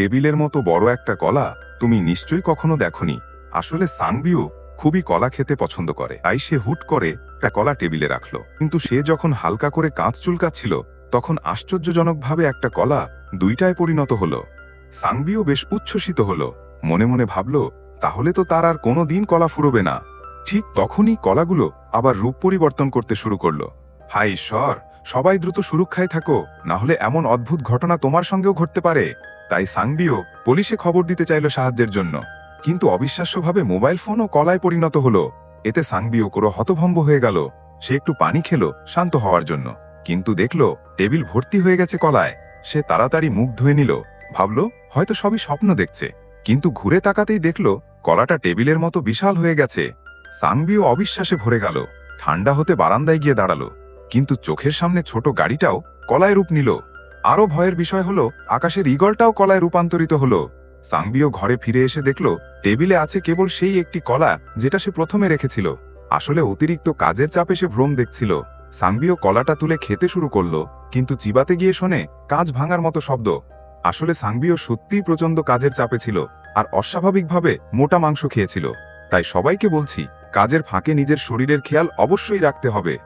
টেবিলের মতো বড় একটা কলা তুমি নিশ্চয়ই কখনো দেখনি। আসলে সাংবিও খুবই কলা খেতে পছন্দ করে। তাই সে হুট করে একটা কলা টেবিলে রাখল। কিন্তু সে যখন হালকা করে কাঁচ চুলকাচ্ছিল, তখন আশ্চর্যজনকভাবে একটা কলা দুইটায় পরিণত হল। সাংবিও বেশ উচ্ছ্বসিত হল। মনে মনে ভাবল, তাহলে তো তার আর কোনো দিন কলা ফুরবে না। ঠিক তখনই কলাগুলো আবার রূপ পরিবর্তন করতে শুরু করল। হাই ঈশ্বর, সবাই দ্রুত সুরক্ষায় থাকো, না হলে এমন অদ্ভুত ঘটনা তোমার সঙ্গেও ঘটতে পারে। তাই সাংবিও পুলিশে খবর দিতে চাইল সাহায্যের জন্য। কিন্তু অবিশ্বাস্যভাবে মোবাইল ফোনও কলায় পরিণত হলো। এতে সাংবিও কোনো হতভম্ব হয়ে গেল। সে একটু পানি খেলো, শান্ত হওয়ার জন্য। কিন্তু দেখল, টেবিল ভর্তি হয়ে গেছে কলায়। সে তাড়াতাড়ি মুখ ধুয়ে নিল। ভাবল, হয়তো সবই স্বপ্ন দেখছে। কিন্তু ঘুরে তাকাতেই দেখল, কলাটা টেবিলের মতো বিশাল হয়ে গেছে। সাংবিও অবিশ্বাসে ভরে গেল। ঠান্ডা হতে বারান্দায় গিয়ে দাঁড়াল। কিন্তু চোখের সামনে ছোট গাড়িটাও কলায় রূপ নিল। আরও ভয়ের বিষয় হলো, আকাশের ইগলটাও কলায় রূপান্তরিত হলো। সাংবিও ঘরে ফিরে এসে দেখল, টেবিলে আছে কেবল সেই একটি কলা, যেটা সে প্রথমে রেখেছিল। আসলে অতিরিক্ত কাজের চাপে সে ভ্রম দেখছিল। সাংবিও কলাটা তুলে খেতে শুরু করল, কিন্তু চিবাতে গিয়ে শোনে, কাজ ভাঙার মতো শব্দ। আসলে সাংবিও সত্যিই প্রচণ্ড কাজের চাপে ছিল, আর অস্বাভাবিকভাবে মোটা মাংস খেয়েছিল। তাই সবাইকে বলছি, কাজের ফাঁকে নিজের শরীরের খেয়াল অবশ্যই রাখতে হবে।